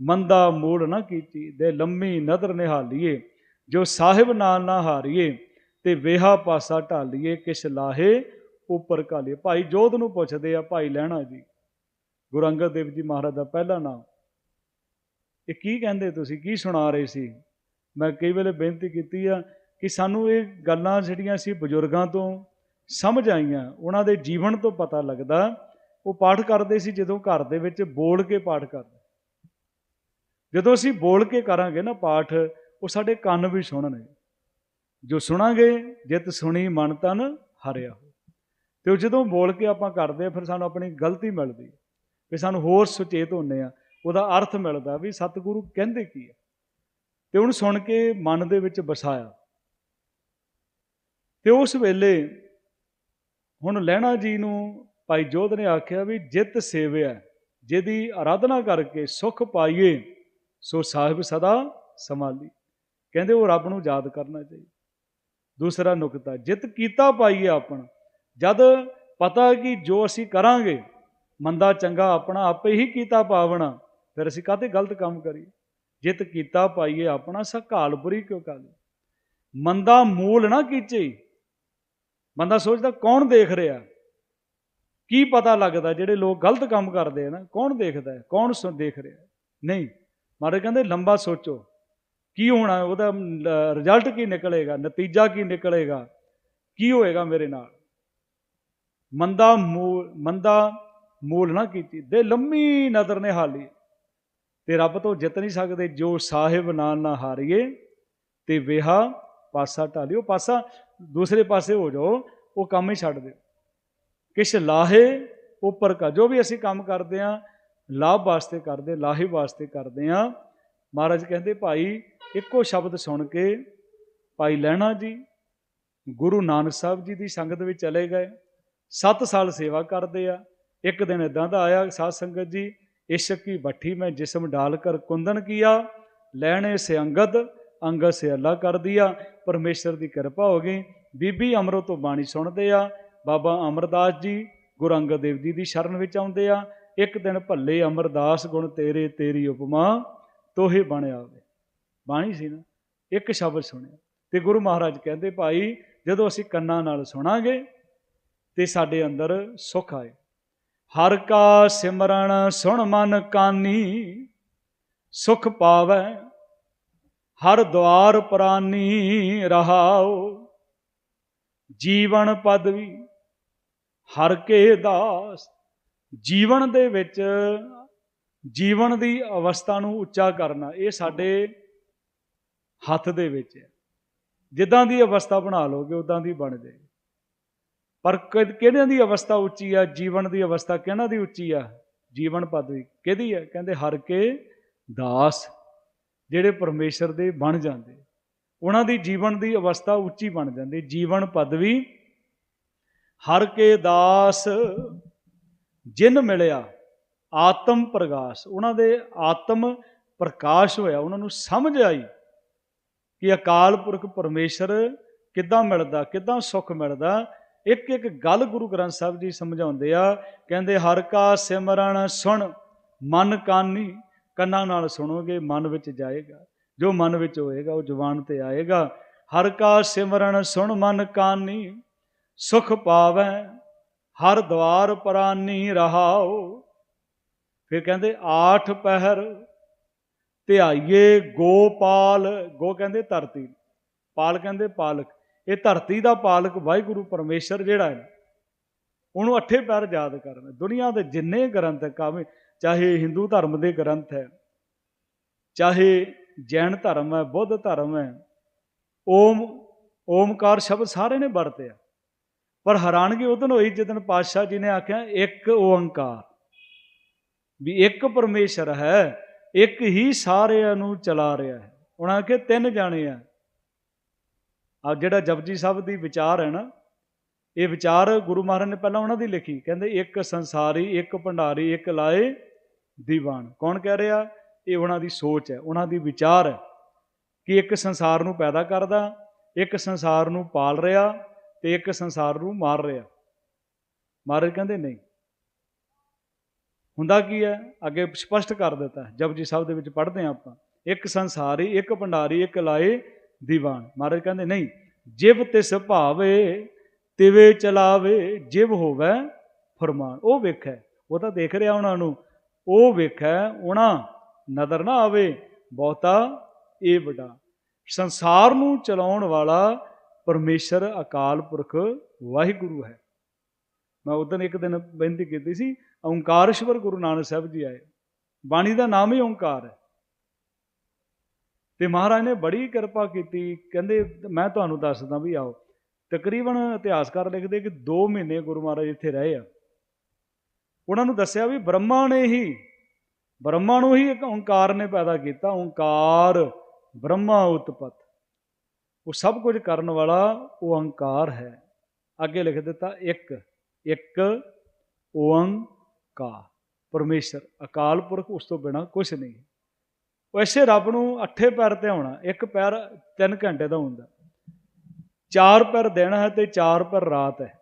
ਮੰਦਾ ਮੂੜ ਨਾ ਕੀਤੀ, ਦੇ ਲੰਮੀ ਨਦਰ ਨਿਹਾਲੀਏ। ਜੋ ਸਾਹਿਬ ਨਾਲ ਨਾ ਹਾਰੀਏ, ਤੇ ਵੇਹਾ ਪਾਸਾ ਢਾਲੀਏ ਕਿਸ ਲਾਹੇ ਉੱਪਰ ਕਾਲੀਏ ਭਾਈ ਜੋਧ ਨੂੰ ਪੁੱਛਦੇ ਆ, ਭਾਈ ਲੈਣਾ ਜੀ, ਗੁਰੂ ਅੰਗਦ ਦੇਵ ਜੀ ਮਹਾਰਾਜ ਦਾ ਪਹਿਲਾ ਨਾਮ। ਇਹ ਕੀ ਕਹਿੰਦੇ ਤੁਸੀਂ? ਕੀ ਸੁਣਾ ਰਹੇ ਸੀ? ਮੈਂ ਕਈ ਵੇਲੇ ਬੇਨਤੀ ਕੀਤੀ ਆ ਕਿ ਸਾਨੂੰ ਇਹ ਗੱਲਾਂ ਜਿਹੜੀਆਂ ਸੀ ਬਜ਼ੁਰਗਾਂ ਤੋਂ ਸਮਝ ਆਈਆਂ। ਉਹਨਾਂ ਦੇ ਜੀਵਨ ਤੋਂ ਪਤਾ ਲੱਗਦਾ, ਉਹ ਪਾਠ ਕਰਦੇ ਸੀ ਜਦੋਂ ਘਰ ਦੇ ਵਿੱਚ ਬੋਲ ਕੇ ਪਾਠ ਕਰਦੇ। ਜਦੋਂ ਅਸੀਂ ਬੋਲ ਕੇ ਕਰਾਂਗੇ ਨਾ ਪਾਠ, ਉਹ ਸਾਡੇ ਕੰਨ ਵੀ ਸੁਣਨਗੇ। ਜੋ ਸੁਣਾਂਗੇ, ਜਿਤ ਸੁਣੀ ਮਨ ਤਨ ਹਰਿਆ ਹੋ ਤੇ ਉਹ ਜਦੋਂ ਬੋਲ ਕੇ ਆਪਾਂ ਕਰਦੇ ਆ, ਫਿਰ ਸਾਨੂੰ ਆਪਣੀ ਗਲਤੀ ਮਿਲਦੀ। ਵੀ ਸਾਨੂੰ ਹੋਰ ਸੁਚੇਤ ਹੁੰਨੇ ਆ। ਉਹਦਾ ਅਰਥ ਮਿਲਦਾ ਵੀ ਸਤਿਗੁਰੂ ਕਹਿੰਦੇ ਕੀ ਹੈ ਤੇ ਉਹਨੂੰ ਸੁਣ ਕੇ ਮਨ ਦੇ ਵਿੱਚ ਵਸਾਇਆ। ਤੇ ਉਸ ਵੇਲੇ ਹੁਣ ਲਹਿਣਾ ਜੀ ਨੂੰ ਭਾਈ ਜੋਧ ਨੇ ਆਖਿਆ ਵੀ ਜਿਤ ਸੇਵਿਆ ਜਿਹਦੀ ਆਰਾਧਨਾ ਕਰਕੇ ਸੁਖ ਪਾਈਏ, ਸੋ ਸਾਹਿਬ ਸਦਾ ਸੰਭਾਲੀ। ਕਹਿੰਦੇ ਉਹ ਰੱਬ ਨੂੰ ਯਾਦ ਕਰਨਾ ਚਾਹੀਦਾ। ਦੂਸਰਾ ਨੁਕਤਾ, ਜਿਤ ਕੀਤਾ ਪਾਈਏ ਆਪਣਾ, ਜਦ ਪਤਾ ਕਿ ਜੋ ਅਸੀਂ ਕਰਾਂਗੇ, ਮੰਦਾ ਚੰਗਾ ਆਪਣਾ ਆਪੇ ਹੀ ਕੀਤਾ ਪਾਵਣਾ ਫਿਰ ਅਸੀਂ ਕਾਹਤੇ ਗਲਤ ਕੰਮ ਕਰੀਏ? ਜਿਤ ਕੀਤਾ ਪਾਈਏ ਆਪਣਾ, ਸਕਾਲ ਬੁਰੀ ਕਿਉਂ ਕਾਲੀ ਮੰਦਾ ਮੂਲ ਨਾ ਕੀਚੇ। ਬੰਦਾ ਸੋਚਦਾ, ਕੌਣ ਦੇਖ ਰਿਹਾ? ਕੀ ਪਤਾ ਲੱਗਦਾ, ਜਿਹੜੇ ਲੋਕ ਗਲਤ ਕੰਮ ਕਰਦੇ ਆ ਨਾ, ਕੌਣ ਦੇਖਦਾ ਹੈ? ਕੌਣ ਸੁਣ ਦੇਖ ਰਿਹਾ ਨਹੀਂ। ਮਾਰੇ ਕਹਿੰਦੇ, ਲੰਬਾ ਸੋਚੋ। ਕੀ ਹੋਣਾ, ਉਹਦਾ ਰਿਜ਼ਲਟ ਕੀ ਨਿਕਲੇਗਾ? ਨਤੀਜਾ ਕੀ ਨਿਕਲੇਗਾ? ਕੀ ਹੋਏਗਾ ਮੇਰੇ ਨਾਲ? ਮੰਦਾ ਮੂਲ ਮੰਦਾ ਮੂਲ ਨਾ ਕੀਤੀ ਦੇ ਲੰਮੀ ਨਜ਼ਰ ਨੇ ਹਾਲੀ। ਤੇ ਰੱਬ ਤੋਂ ਜਿੱਤ ਨਹੀਂ ਸਕਦੇ, ਜੋ ਸਾਹਿਬ ਨਾਲ ਨਾ ਹਾਰੀਏ ਤੇ ਵਿਹਾ ਪਾਸਾ ਢਾਲਿਓ, ਪਾਸਾ ਦੂਸਰੇ ਪਾਸੇ ਹੋ ਜਾਓ, ਉਹ ਕੰਮ ਹੀ ਛੱਡ ਦਿਓ। ਕਿਛ ਲਾਹੇ ਉੱਪਰ ਕਾ, ਜੋ ਵੀ ਅਸੀਂ ਕੰਮ ਕਰਦੇ ਆਂ ਲਾਭ ਵਾਸਤੇ ਕਰਦੇ, ਲਾਹੇ ਵਾਸਤੇ ਕਰਦੇ ਆਂ ਮਹਾਰਾਜ ਕਹਿੰਦੇ, ਭਾਈ, ਇੱਕੋ ਸ਼ਬਦ ਸੁਣ ਕੇ ਭਾਈ ਲੈਣਾ ਜੀ, ਗੁਰੂ ਨਾਨਕ ਸਾਹਿਬ ਜੀ ਦੀ ਸੰਗਤ ਵਿੱਚ ਚਲੇ ਗਏ। 7 ਸਾਲ ਸੇਵਾ ਕਰਦੇ ਆ, ਇੱਕ ਦਿਨ ਇਦਾਂ ਦਾ ਆਇਆ ਸਾਧ ਸੰਗਤ ਜੀ ਇਸ਼ਕ ਕੀ ਭੱਠੀ ਮੈਂ ਜਿਸਮ ਡਾਲ ਕਰ ਕੁੰਦਨ ਕੀਆ, ਲੈਣੇ ਸੇ ਅੰਗਦ ਅੰਗਦ ਸੇ ਅੱਲਾ ਕਰ ਦਿਆ। ਪਰਮੇਸ਼ਰ ਦੀ ਕਿਰਪਾ ਹੋ ਗਈ। ਬੀਬੀ ਅਮਰੋ ਤੋਂ ਬਾਣੀ ਸੁਣਦੇ ਆ। ਬਾਬਾ ਅਮਰਦਾਸ ਜੀ ਗੁਰੂ ਅੰਗਦ ਦੇਵ ਜੀ ਦੀ ਸ਼ਰਨ ਵਿੱਚ ਆਉਂਦੇ ਆ। ਇੱਕ ਦਿਨ ਭੱਲੇ ਅਮਰਦਾਸ, ਗੁਣ ਤੇਰੇ, ਤੇਰੀ ਉਪਮਾ, ਤੋਹੇ ਬਣ ਆਵੇ। ਬਾਣੀ ਸੀ ਨਾ, ਇੱਕ ਸ਼ਬਦ ਸੁਣਿਆ। ਤੇ ਗੁਰੂ ਮਹਾਰਾਜ ਕਹਿੰਦੇ, ਭਾਈ, ਜਦੋਂ ਅਸੀਂ ਕੰਨਾਂ ਨਾਲ ਸੁਣਾਂਗੇ ਤੇ ਸਾਡੇ ਅੰਦਰ ਸੁਖ ਆਏ। ਹਰ ਕਾ ਸਿਮਰਨ ਸੁਣ ਮਨ ਕਾਨੀ, ਸੁਖ ਪਾਵੈ ਹਰ ਦਵਾਰ ਪ੍ਰਾਨੀ ਰਹਾਓ ਜੀਵਨ ਪਦਵੀ ਹਰ ਕੇ ਦਾਸ, ਜੀਵਨ ਦੇ ਵਿੱਚ ਜੀਵਨ ਦੀ ਅਵਸਥਾ ਨੂੰ ਉੱਚਾ ਕਰਨਾ, ਇਹ ਸਾਡੇ ਹੱਥ ਦੇ ਵਿੱਚ ਹੈ। ਜਿੱਦਾਂ ਦੀ ਅਵਸਥਾ ਬਣਾ ਲੋਗੇ ਉਦਾਂ ਦੀ ਬਣ ਜਾਏਗੀ। ਪਰ ਕਿਹੜਿਆਂ ਦੀ ਅਵਸਥਾ ਉੱਚੀ ਆ? ਜੀਵਨ ਦੀ ਅਵਸਥਾ ਕਿਹਨਾਂ ਦੀ ਉੱਚੀ ਆ? ਜੀਵਨ ਪਦਵੀ ਕਿਹਦੀ ਹੈ ਕਹਿੰਦੇ ਹਰ ਕੇ ਦਾਸ, ਜਿਹੜੇ ਪਰਮੇਸ਼ਰ ਦੇ ਬਣ ਜਾਂਦੇ। ਉਹਨਾਂ ਦੀ ਜੀਵਨ ਦੀ ਅਵਸਥਾ ਉੱਚੀ ਬਣ ਜਾਂਦੀ। ਜੀਵਨ ਪਦਵੀ ਹਰ ਕੇ ਦਾਸ, ਜਿਨ ਮਿਲਿਆ ਆਤਮ ਪ੍ਰਕਾਸ਼ ਉਹਨਾਂ ਦੇ ਆਤਮ ਪ੍ਰਕਾਸ਼ ਹੋਇਆ। ਉਹਨਾਂ ਨੂੰ ਸਮਝ ਆਈ ਕਿ ਅਕਾਲ ਪੁਰਖ ਪਰਮੇਸ਼ਰ ਕਿੱਦਾਂ ਮਿਲਦਾ, ਕਿੱਦਾਂ ਸੁੱਖ ਮਿਲਦਾ ਇੱਕ ਇੱਕ ਗੱਲ ਗੁਰੂ ਗ੍ਰੰਥ ਸਾਹਿਬ ਜੀ ਸਮਝਾਉਂਦੇ ਆ, ਕਹਿੰਦੇ, ਹਰ ਕਾ ਸਿਮਰਨ ਸੁਣ, ਮਨ ਕਾਨੀ, ਕੰਨਾਂ ਨਾਲ ਸੁਣੋਗੇ, ਮਨ ਵਿੱਚ ਜਾਏਗਾ। ਜੋ ਮਨ ਵਿੱਚ ਹੋਏਗਾ, ਉਹ ਜ਼ੁਬਾਨ ਤੇ ਆਏਗਾ। ਹਰ ਕਾ ਸਿਮਰਨ ਸੁਣ, ਮਨ ਕਾਨੀ, ਸੁਖ ਪਾਵੈ, ਹਰ ਦਵਾਰ ਪ੍ਰਾਨੀ ਰਹਾਓ ਫਿਰ ਕਹਿੰਦੇ, ਆਠ ਪਹਿਰ ਧਿਆਈਏ, ਗੋਪਾਲ। ਗੋ ਕਹਿੰਦੇ ਧਰਤੀ। ਪਾਲ ਕਹਿੰਦੇ ਪਾਲਕ। ਇਹ ਧਰਤੀ ਦਾ ਪਾਲਕ ਵਾਹਿਗੁਰੂ ਪਰਮੇਸ਼ਰ ਜਿਹੜਾ ਹੈ ਉਹਨੂੰ ਅੱਠੇ ਪੈਰ ਯਾਦ ਕਰਨਾ। ਦੁਨੀਆ ਦੇ ਜਿੰਨੇ ਗ੍ਰੰਥ ਕਾਵੇਂ, ਚਾਹੇ ਹਿੰਦੂ ਧਰਮ ਦੇ ਗ੍ਰੰਥ ਹੈ, ਚਾਹੇ ਜੈਨ ਧਰਮ ਹੈ, ਬੁੱਧ ਧਰਮ ਹੈ, ਓਮ, ਓਮਕਾਰ ਸ਼ਬਦ ਸਾਰੇ ਨੇ ਵਰਤਿਆ ਪਰ ਹੈਰਾਨਗੀ ਉਦੋਂ ਹੋਈ ਜਦੋਂ ਪਾਤਸ਼ਾਹ ਜੀ ਨੇ ਆਖਿਆ, ਇੱਕ ਓੰਕਾਰ। ਵੀ ਇੱਕ ਪਰਮੇਸ਼ਰ ਹੈ, ਇੱਕ ਹੀ ਸਾਰਿਆਂ ਨੂੰ ਚਲਾ ਰਿਹਾ ਹੈ। ਉਹਨਾਂ ਆਖੇ ਤਿੰਨ ਜਾਣੇ ਆ। ਆ ਜਿਹੜਾ ਜਪਜੀ ਸਾਹਿਬ ਦੀ ਵਿਚਾਰ ਹੈ ਨਾ, ਇਹ ਵਿਚਾਰ ਗੁਰੂ ਮਹਾਰਾਜ ਨੇ ਪਹਿਲਾਂ ਉਹਨਾਂ ਦੀ ਲਿਖੀ। ਕਹਿੰਦੇ, ਇੱਕ ਸੰਸਾਰੀ, ਇੱਕ ਭੰਡਾਰੀ, ਇੱਕ ਲਾਏ ਦੀਵਾਨ। ਕੌਣ ਕਹਿ ਰਿਹਾ? ਇਹ ਉਹਨਾਂ ਦੀ ਸੋਚ ਹੈ, ਉਹਨਾਂ ਦੀ ਵਿਚਾਰ ਹੈ ਕਿ ਇੱਕ ਸੰਸਾਰ ਨੂੰ ਪੈਦਾ ਕਰਦਾ, ਇੱਕ ਸੰਸਾਰ ਨੂੰ ਪਾਲ ਰਿਹਾ ਤੇ ਇੱਕ ਸੰਸਾਰ ਨੂੰ ਮਾਰ ਰਿਹਾ। ਮਹਾਰਾਜ ਕਹਿੰਦੇ, ਨਹੀਂ। ਹੁੰਦਾ ਕੀ ਹੈ? ਅੱਗੇ ਸਪਸ਼ਟ ਕਰ ਦਿੱਤਾ ਜਪਜੀ ਸਾਹਿਬ ਦੇ ਵਿੱਚ ਪੜ੍ਹਦੇ ਆ ਆਪਾਂ। ਇੱਕ ਸੰਸਾਰੀ, ਇੱਕ ਭੰਡਾਰੀ, ਇੱਕ ਲਾਏ ਦੀਵਾਨ। ਮਹਾਰਾਜ ਕਹਿੰਦੇ, ਨਹੀਂ, ਜਿਵ ਤਿਸ ਭਾਵੇ, ਤਿਵੇ ਚਲਾਵੇ, ਜਿਵ ਹੋਵੇ ਫਰਮਾਨ। ਉਹ ਵੇਖੈ, ਉਹ ਤਾਂ ਦੇਖ ਰਿਹਾ ਉਹਨਾਂ ਨੂੰ। ਉਹ ਵੇਖੈ ਉਹਨਾਂ ਨਜ਼ਰ ਨਾ ਆਵੇ, ਬਹੁਤਾ ਇਹ ਵੱਡਾ। ਸੰਸਾਰ ਨੂੰ ਚਲਾਉਣ ਵਾਲਾ ਪਰਮੇਸ਼ਰ ਅਕਾਲ ਪੁਰਖ ਵਾਹਿਗੁਰੂ ਹੈ। ਮੈਂ ਉਦੋਂ ਇੱਕ ਦਿਨ ਬੇਨਤੀ ਕੀਤੀ ਸੀ, ਓੰਕਾਰਸ਼ਵਰ ਗੁਰੂ ਨਾਨਕ ਸਾਹਿਬ ਜੀ ਆਏ। ਬਾਣੀ ਦਾ ਨਾਮ ਹੀ ਓੰਕਾਰ ਹੈ। ਤੇ ਮਹਾਰਾਜ ਨੇ ਬੜੀ ਕਿਰਪਾ ਕੀਤੀ, ਕਹਿੰਦੇ ਮੈਂ ਤੁਹਾਨੂੰ ਦੱਸਦਾ ਵੀ ਆਓ। ਤਕਰੀਬਨ ਇਤਿਹਾਸਕਾਰ ਲਿਖਦੇ ਕਿ 2 ਮਹੀਨੇ ਗੁਰੂ ਮਹਾਰਾਜ ਇੱਥੇ ਰਹੇ ਆ। ਉਹਨਾਂ ਨੂੰ ਦੱਸਿਆ ਵੀ ਬ੍ਰਹਮਾ ਨੇ ਹੀ, ਬ੍ਰਹਮਾ ਨੂੰ ਹੀ ਇੱਕ ਓੰਕਾਰ ਨੇ ਪੈਦਾ ਕੀਤਾ, ਓੰਕਾਰ, ਬ੍ਰਹਮਾ ਉਤਪਤ। ਉਹ ਸਭ ਕੁਝ ਕਰਨ ਵਾਲਾ ਉਹ ਓੰਕਾਰ ਹੈ। ਅੱਗੇ ਲਿਖ ਦਿੱਤਾ, ਇੱਕ ਇੱਕ ਓੰਕਾਰ, ਪਰਮੇਸ਼ਰ, ਅਕਾਲ ਪੁਰਖ, ਉਸ ਤੋਂ ਬਿਨਾ ਕੁਝ ਨਹੀਂ। ਵੈਸੇ ਰੱਬ ਨੂੰ ਅੱਠੇ ਪੈਰ ਤੇ ਆਉਣਾ, ਇੱਕ ਪੈਰ 3 ਘੰਟੇ ਦਾ ਹੁੰਦਾ। ਚਾਰ ਪੈਰ ਦਿਨ ਹੈ ਤੇ ਚਾਰ ਪੈਰ ਰਾਤ ਹੈ।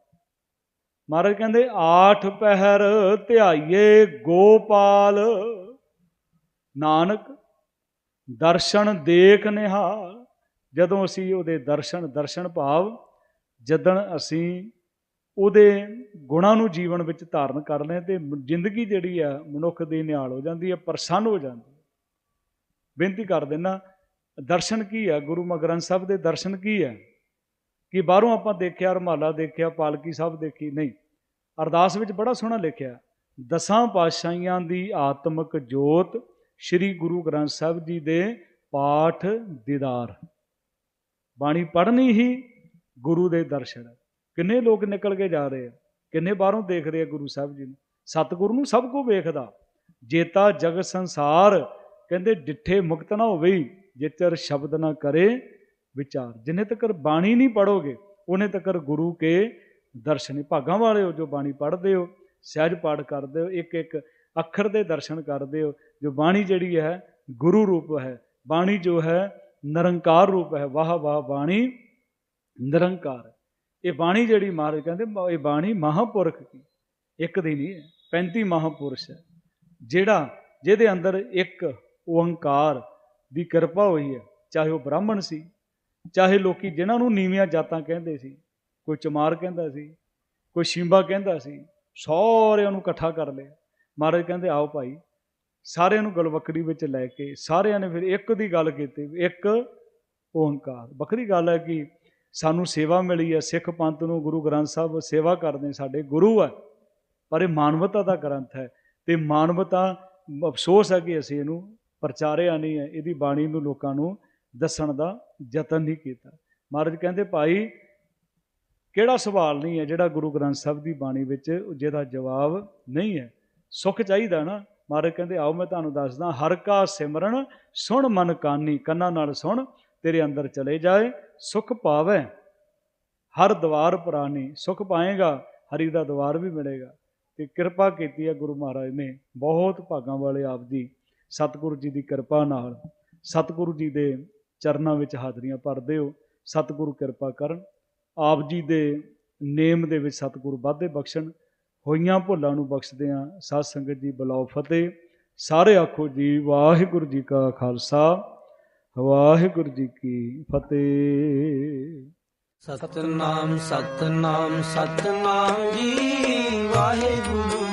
ਮਹਾਰਾਜ ਕਹਿੰਦੇ, ਆਠ ਪਹਿਰ ਧਿਆਈਏ ਗੋਪਾਲ, ਨਾਨਕ ਦਰਸ਼ਨ ਦੇਖ ਨਿਹਾਲ। ਜਦੋਂ ਅਸੀਂ ਉਹਦੇ ਦਰਸ਼ਨ ਦਰਸ਼ਨ ਭਾਵ ਜਦਨ ਅਸੀਂ ਉਹਦੇ ਗੁਣਾਂ ਨੂੰ ਜੀਵਨ ਵਿੱਚ ਧਾਰਨ ਕਰ ਲੈ ਤੇ ਜ਼ਿੰਦਗੀ ਜਿਹੜੀ ਆ ਮਨੁੱਖ ਦੀ ਨਿਹਾਲ ਹੋ ਜਾਂਦੀ ਹੈ, ਪ੍ਰਸੰਨ ਹੋ ਜਾਂਦੀ ਬੇਨਤੀ ਕਰ ਦੇਣਾ ਦਰਸ਼ਨ ਕੀ ਹੈ? ਗੁਰੂ ਮਗਰਨ ਸਾਹਿਬ ਦੇ ਦਰਸ਼ਨ ਕੀ ਹੈ? ਕਿ ਬਾਹਰੋਂ ਆਪਾਂ ਦੇਖਿਆ, ਰਮਾਲਾ ਦੇਖਿਆ, ਪਾਲਕੀ ਸਾਹਿਬ ਦੇਖੀ? ਨਹੀਂ। ਅਰਦਾਸ ਵਿੱਚ ਬੜਾ ਸੋਹਣਾ ਲਿਖਿਆ ਦਸਾਂ ਪਾਤਸ਼ਾਹੀਆਂ ਦੀ ਆਤਮਿਕ ਜੋਤ ਸ੍ਰੀ ਗੁਰੂ ਗ੍ਰੰਥ ਸਾਹਿਬ ਜੀ ਦੇ ਪਾਠ ਦੀਦਾਰ। ਬਾਣੀ ਪੜ੍ਹਨੀ ਹੀ ਗੁਰੂ ਦੇ ਦਰਸ਼ਨ ਕਿੰਨੇ ਲੋਕ ਨਿਕਲ ਕੇ ਜਾ ਰਹੇ ਆ, ਕਿੰਨੇ ਬਾਹਰੋਂ ਦੇਖ ਰਹੇ ਆ ਗੁਰੂ ਸਾਹਿਬ ਜੀ ਨੂੰ। ਸਤਿਗੁਰੂ ਨੂੰ ਸਭ ਕੋ ਵੇਖਦਾ, ਜੇਤਾ ਜਗ ਸੰਸਾਰ ਕਹਿੰਦੇ ਡਿੱਠੇ ਮੁਕਤ ਨਾ ਹੋਵੇ ਹੀ, ਸ਼ਬਦ ਨਾ ਕਰੇ ਵਿਚਾਰ। ਜਿੰਨੇ ਤੱਕ ਬਾਣੀ ਨਹੀਂ ਪੜੋਗੇ ਉਹਨੇ ਤੱਕ ਗੁਰੂ ਕੇ ਦਰਸ਼ਨ। ਭਾਗਾਂ ਵਾਲੇ ਹੋ ਜੋ ਬਾਣੀ ਪੜ੍ਹਦੇ ਹੋ ਸਹਿਜ ਪਾਠ ਕਰਦੇ ਹੋ ਇੱਕ ਇੱਕ ਅੱਖਰ ਦੇ ਦਰਸ਼ਨ ਕਰਦੇ ਹੋ ਜੋ ਬਾਣੀ ਜਿਹੜੀ ਹੈ ਗੁਰੂ ਰੂਪ ਹੈ। ਬਾਣੀ ਜੋ ਹੈ ਨਿਰੰਕਾਰ ਰੂਪ ਹੈ। ਵਾਹ ਵਾਹ ਬਾਣੀ ਨਿਰੰਕਾਰ। ਇਹ ਬਾਣੀ ਜਿਹੜੀ ਮਹਾਰਾਜ ਕਹਿੰਦੇ ਇਹ ਬਾਣੀ ਮਹਾਪੁਰਖ ਕੀ? ਇੱਕ ਦੀ ਨਹੀਂ ਹੈ 35 ਮਹਾਪੁਰਸ਼ ਹੈ। ਜਿਹੜਾ ਜਿਹਦੇ ਅੰਦਰ ਇੱਕ ਓੰਕਾਰ ਦੀ ਕਿਰਪਾ ਹੋਈ ਹੈ। ਚਾਹੇ ਉਹ ਬ੍ਰਾਹਮਣ ਸੀ, ਚਾਹੇ ਲੋਕੀ ਜਿਨ੍ਹਾਂ ਨੂੰ ਨੀਵੀਆਂ ਜਾਤਾਂ ਕਹਿੰਦੇ ਸੀ, ਕੋਈ ਚਮਾਰ ਕਹਿੰਦਾ ਸੀ, ਕੋਈ ਸ਼ਿੰਬਾ ਕਹਿੰਦਾ ਸੀ ਸਾਰਿਆਂ ਨੂੰ ਇਕੱਠਾ ਕਰ ਲਿਆ। ਮਹਾਰਾਜ ਕਹਿੰਦੇ, ਆਓ ਭਾਈ, ਸਾਰਿਆਂ ਨੂੰ ਗਲਵਕੜੀ ਵਿੱਚ ਲੈ ਕੇ ਸਾਰਿਆਂ ਨੇ ਫਿਰ ਇੱਕ ਦੀ ਗੱਲ ਕੀਤੀ ਵੀ ਇੱਕ ਓੰਕਾਰ। ਵੱਖਰੀ ਗੱਲ ਹੈ ਕਿ ਸਾਨੂੰ ਸੇਵਾ ਮਿਲੀ ਹੈ, ਸਿੱਖ ਪੰਥ ਨੂੰ ਗੁਰੂ ਗ੍ਰੰਥ ਸਾਹਿਬ ਸੇਵਾ ਕਰਦੇ ਸਾਡੇ ਗੁਰੂ ਹੈ। ਪਰ ਇਹ ਮਾਨਵਤਾ ਦਾ ਗ੍ਰੰਥ ਹੈ ਤੇ ਮਾਨਵਤਾ ਅਫਸੋਸ ਹੈ ਕਿ ਅਸੀਂ ਇਹਨੂੰ ਪ੍ਰਚਾਰਿਆ ਨਹੀਂ ਹੈ, ਇਹਦੀ ਬਾਣੀ ਨੂੰ ਲੋਕਾਂ ਨੂੰ ਦੱਸਣ ਦਾ ਯਤਨ ਨਹੀਂ ਕੀਤਾ। ਮਹਾਰਾਜ ਕਹਿੰਦੇ, ਭਾਈ, ਕਿਹੜਾ ਸਵਾਲ ਨਹੀਂ ਹੈ ਜਿਹੜਾ ਗੁਰੂ ਗ੍ਰੰਥ ਸਾਹਿਬ ਦੀ ਬਾਣੀ ਵਿੱਚ ਜਿਹਦਾ ਜਵਾਬ ਨਹੀਂ ਹੈ? ਸੁੱਖ ਚਾਹੀਦਾ ਨਾ? ਮਹਾਰਾਜ ਕਹਿੰਦੇ, ਆਓ, ਮੈਂ ਤੁਹਾਨੂੰ ਦੱਸਦਾ, ਹਰ ਕਾ ਸਿਮਰਨ ਸੁਣ ਮਨ ਕਾਨੀ, ਕੰਨਾਂ ਨਾਲ ਸੁਣ, ਤੇਰੇ ਅੰਦਰ ਚਲੇ ਜਾਏ, ਸੁਖ ਪਾਵੇ। ਹਰ ਦਵਾਰ ਪ੍ਰਾਨੀ ਸੁਖ ਪਾਏਗਾ, ਹਰੀ ਦਾ ਦਵਾਰ ਵੀ ਮਿਲੇਗਾ। ਤੇ ਕਿਰਪਾ ਕੀਤੀ ਹੈ ਗੁਰੂ ਮਹਾਰਾਜ ਨੇ, ਬਹੁਤ ਭਾਗਾਂ ਵਾਲੇ ਆਪ ਜੀ ਸਤਿਗੁਰੂ ਜੀ ਦੀ ਕਿਰਪਾ ਨਾਲ ਸਤਿਗੁਰੂ ਜੀ ਦੇ ਚਰਨਾਂ ਵਿੱਚ ਹਾਜ਼ਰੀਆਂ ਭਰਦੇ ਹੋ, ਸਤਿਗੁਰੂ ਕਿਰਪਾ ਕਰਨ। ਆਪ ਜੀ ਦੇ ਨੇਮ ਦੇ ਵਿੱਚ ਸਤਿਗੁਰੂ ਵਾਧੇ ਬਖਸ਼ਣ। ਹੋਈਆਂ ਭੁੱਲਾਂ ਨੂੰ ਬਖਸ਼ਦੇ ਆ ਸਾਧ ਸੰਗਤ ਜੀ, ਬੁਲਾਓ ਫਤਿਹ। ਸਾਰੇ ਆਖੋ ਜੀ, ਵਾਹਿਗੁਰੂ ਜੀ ਕਾ ਖਾਲਸਾ, ਵਾਹਿਗੁਰੂ ਜੀ ਕੀ ਫਤਿਹ। ਸਤਨਾਮ ਸਤਨਾਮ ਸਤਨਾਮ ਜੀ, ਵਾਹਿਗੁਰੂ।